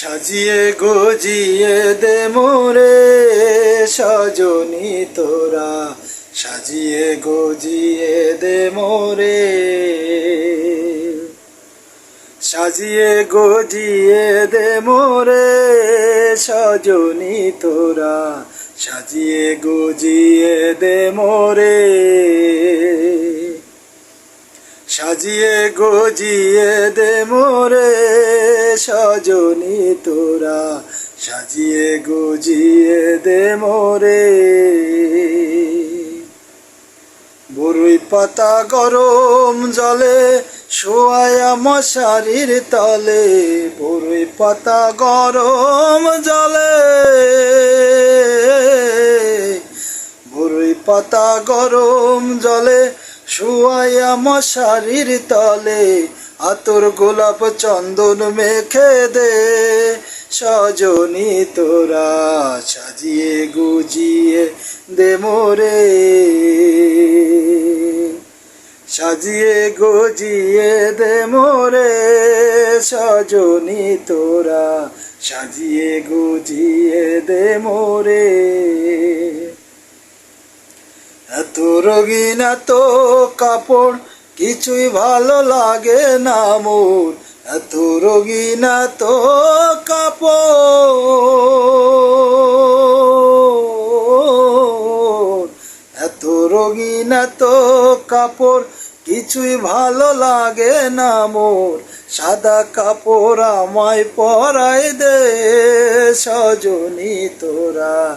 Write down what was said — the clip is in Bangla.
সাজিয়ে গজিয়ে দে মোরে সজনি তোরা। সাজিয়ে গজিয়ে দে মোরে। সাজিয়ে গজিয়ে দে মোরে সজনি তোরা। সাজিয়ে গজিয়ে দে মোরে। সাজিয়ে গজিয়ে দে মোরে সজনি তোরা। সাজিয়ে গজিয়ে দে মোরে। বরুই পাতা গরম জলে, শোয়ায়া মশারির তলে। বরুই পাতা গরম জলে, বরুই পাতা গরম জলে শুয়াইয়া মশারির তলে, আতর গোলাপ চন্দন মেখে দে। সজনি তোরা সাজিয়ে গুজিয়ে দে মোরে। সাজিয়ে গজিয়ে দে মোরে। সজনি তোরা সাজিয়ে গুজিয়ে দে মোরে। এত রঙিন, এত কাপড়, কিছুই ভালো লাগে না মোর। এত রঙিন, এত কাপড়। এত রঙিন, এত কাপড়, কিছুই ভালো লাগে না মোর। সাদা কাপড় আমায় পরাই দে সজনি তোরা।